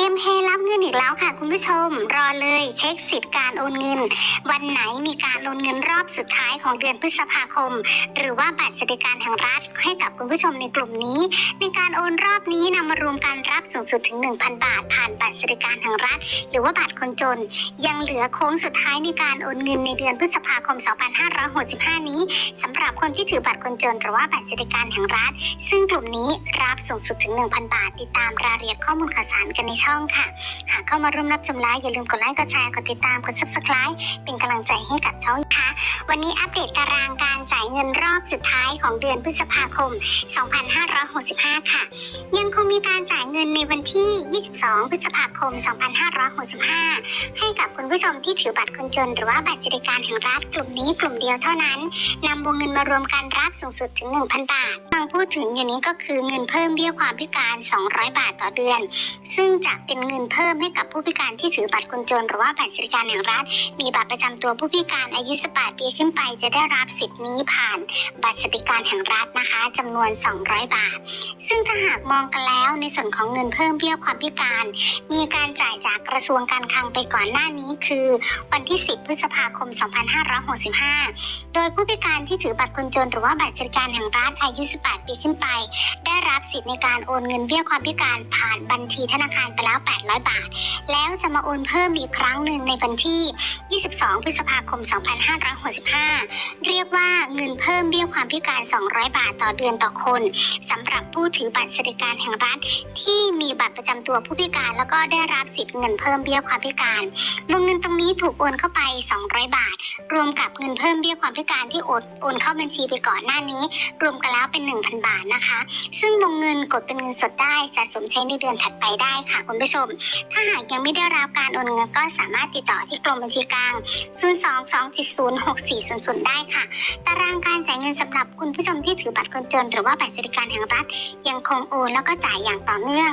เฮรับเงินอีกแล้วค่ะคุณผู้ชม รอเลยเช็คสิทธิ์การโอนเงิน วันไหนมีการโอนเงินรอบสุดท้ายของเดือนพฤษภาคม หรือว่าบัตรสวัสดิการแห่งรัฐให้กับคุณผู้ชมในกลุ่มนี้ ในการโอนรอบนี้นำมารวมการรับสูงสุดถึง 1,000 บาท ผ่านบัตรสวัสดิการแห่งรัฐ หรือว่าบัตรคนจน ยังเหลือโค้งสุดท้ายในการโอนเงินในเดือนพฤษภาคม 2565 นี้สำหรับคนที่ถือบัตรคนจน หรือว่าบัตรสวัสดิการแห่งรัฐ ซึ่งกลุ่มนี้รับสูงสุดถึง 1,000 บาท ติดตามรายละเอียดข้อมูลข่าวสารกันในช่องค่ะ หากเข้ามาร่วมรับชมไลฟ์อย่าลืมกดไลค์กดแชร์กดติดตามกด subscribe เป็นกำลังใจให้กับช่องค่ะ วันนี้อัปเดตตารางการจ่ายเงินรอบ สุดท้ายของเดือนพฤษภาคม 2565 ค่ะ ยังคงมีการจ่ายเงินในวันที่ 22 พฤษภาคม 2565 ให้กับคุณผู้ชมที่ถือบัตรคนจน หรือว่าบัตรสวัสดิการแห่งรัฐกลุ่มนี้กลุ่มเดียวเท่านั้นนำวงเงินมารวมกันรับสูงสุดถึง 1,000 บาทฟังพูดถึงอยู่นี้ก็คือเงินเพิ่มเบี้ยความพิการ 200 บาทต่อเดือน ซึ่งจะเป็นเงินเพิ่มให้กับผู้พิการที่ถือบัตรคนจน หรือว่าบัตรสวัสดิการแห่งรัฐ มีบัตรประจำตัวผู้พิการอายุ 18 ปีขึ้นไปจะได้รับสิทธิ์นี้ผ่านบัตรสวัสดิการแห่งรัฐนะคะจำนวน 200 บาท ซึ่งถ้าหากมองกันแล้วในส่วนของเงินเพิ่มเบี้ยความพิการ มีการจ่ายจากกระทรวงการคลังไปก่อนหน้านี้คือ วันที่ 10 พฤษภาคม 2565 โดยผู้พิการที่ถือบัตรคนจนหรือว่าบัตรสวัสดิการแห่งรัฐอายุ 18 ปีขึ้นไป ได้รับสิทธิ์ในการโอนเงินเบี้ยความพิการผ่านบัญชีธนาคารไปแล้ว 800 บาท แล้วจะมาโอนเพิ่มอีกครั้งหนึ่งในวันที่ 22 พฤษภาคม 2565 เรียกว่าเงินเพิ่มเบี้ยี้ยความพิการ 200 บาทต่อเดือนต่อคนสำหรับผู้ถือบัตรสวัสดิการแห่งรัฐ ที่มีบัตรประจำตัวผู้พิการ แล้วก็ได้รับสิทธิ์เงินเพิ่มเบี้ยความพิการวงเงินตรงนี้ถูกโอนเข้าไป 200 บาท รวมกับเงินเพิ่มเบี้ยความพิการที่โอนโอนเข้าบัญชีไปก่อนหน้านี้ รวมกันแล้วเป็น 1,000 บาทนะคะ ซึ่งวงเงินกดเป็นเงินสดได้สะสมใช้ในเดือนถัดไปได้ค่ะคุณผู้ชม ถ้าหากยังไม่ได้รับการโอนเงินก็สามารถติดต่อที่กรมบัญชีกลาง 022706400 ได้ค่ะ ตารางการจ่ายเงินสำหรับคุณผู้ชมที่ถือบัตรคนจน หรือว่าบัตรสวัสดิการแห่งรัฐ ยังคงโอนแล้วก็จ่ายอย่างต่อเนื่อง